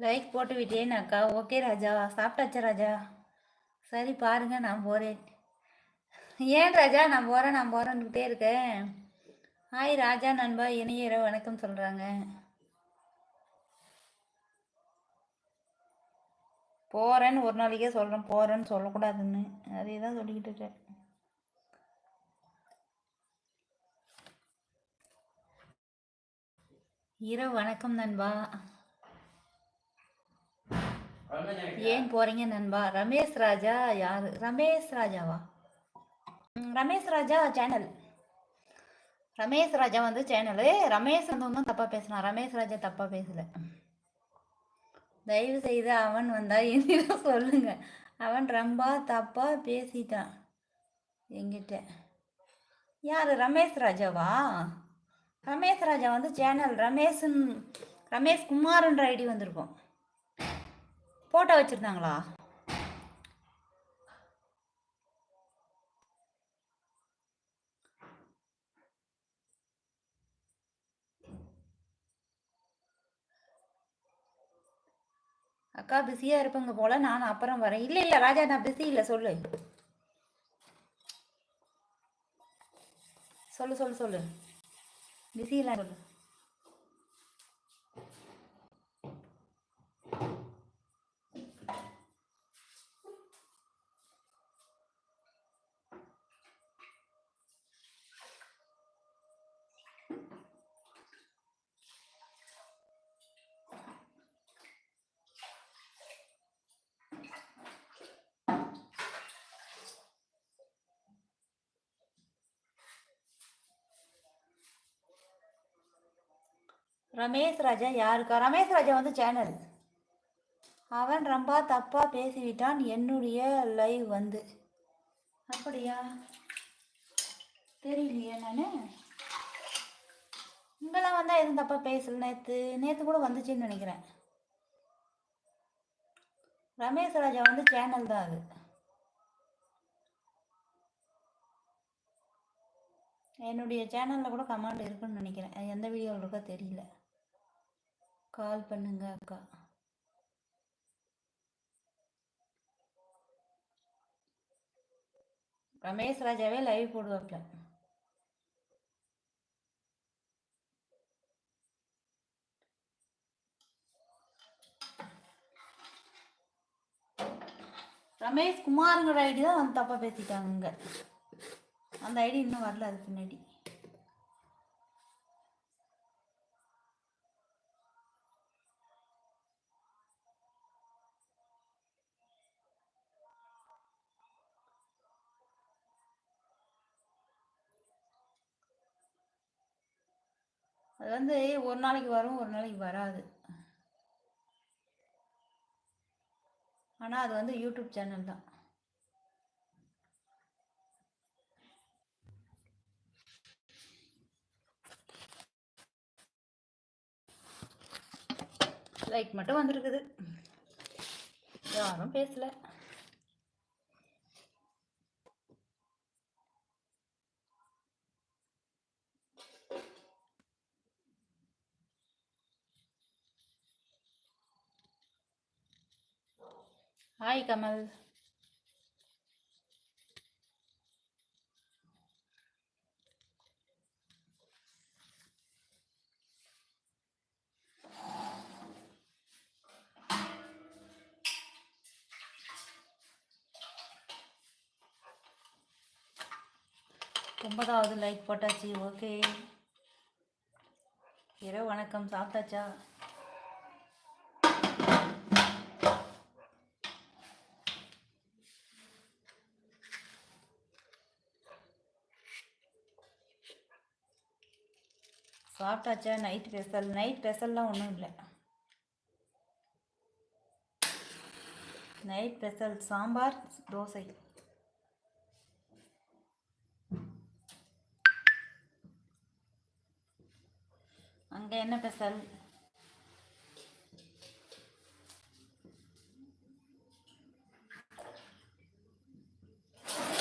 Like போட்டு விட்டேன் அக்கா ஓகே ராஜா. சாப்பிட்டாச்சா ராஜா? சரி பாருங்க நான் போகிறேன் ஏன் ராஜா? நான் போகிறேன் நான் போகிறேன்னுக்கிட்டே இருக்கேன். ஹாய் ராஜா நண்பா இனிய இரவு வணக்கம் சொல்கிறாங்க போகிறேன்னு ஒரு நாளைக்கே சொல்கிறேன் போகிறேன்னு சொல்லக்கூடாதுன்னு. அதே தான் சொல்லிக்கிட்டு இருக்கேன். இரவு வணக்கம் நண்பா. ஏன் போறீங்க நண்பா? ரமேஷ் ராஜா யாரு? ரமேஷ் ராஜாவா? ரமேஷ் ராஜா சேனல் ரமேஷ் ராஜா வந்து சேனலு ரமேஷ் வந்து ஒன்றும் தப்பாக பேசினான் ரமேஷ் ராஜா தப்பாக பேசல. தயவு செய்து அவன் வந்தா என்னிடம் சொல்லுங்க. அவன் ரொம்ப தப்பாக பேசிட்டான் எங்கிட்ட யார்? ரமேஷ் ராஜாவா? ரமேஷ் ராஜா வந்து சேனல் ரமேஷன் ரமேஷ் குமார்ன்ற ஐடி வந்திருக்கோம். ஃபோட்டோ வச்சுருந்தாங்களா? அக்கா பிஸியாக இருப்பங்க போல நான் அப்புறம் வரேன். இல்லை இல்லை ராஜா நான் பிஸி இல்லை சொல்லு. சொல்லு சொல்லு சொல்லு. பிஸி இல்லை சொல்லு. ரமேஷ் ராஜா யாருக்கா? ரமேஷ் ராஜா வந்து சேனல். அவன் ரொம்ப தப்பாக பேசிவிட்டான். என்னுடைய லைவ் வந்து. அப்படியா? தெரியலையே நான். இங்கெல்லாம் வந்தால் எதுவும் தப்பாக பேசல. நேற்று நேற்று கூட வந்துச்சுன்னு நினைக்கிறேன். ரமேஷ் ராஜா வந்து சேனல் தான் அது. என்னுடைய சேனலில் கூட கமெண்ட் இருக்குன்னு நினைக்கிறேன். எந்த வீடியோவில் இருக்கோ தெரியல. கால் பண்ணுங்க அக்கா. ரமேஷ் ராஜாவே லைவ் போடுவாப்ல. ரமேஷ் குமாருங்கிற ஐடி தான் வந்து தப்பாக பேசிட்டாங்க அந்த ஐடி இன்னும் வரல அது பின்னாடி. அது வந்து ஒரு நாளைக்கு வரும் ஒரு நாளைக்கு வராது. ஆனால் அது வந்து யூடியூப் சேனல் தான். லைக் மட்டும் வந்திருக்குது. யாரும் பேசல. ஹாய் கமல் ஒன்பதாவது லைக் போட்டாச்சு ஓகே இரவு வணக்கம் சாப்பிட்டாச்சா? சாப்பிட்டாச்சா? நைட் ஸ்பெஷல் நைட் ஸ்பெஷல்லாம் ஒன்றும் இல்லை. Night special sambar dosa. அங்கே என்ன ஸ்பெஷல்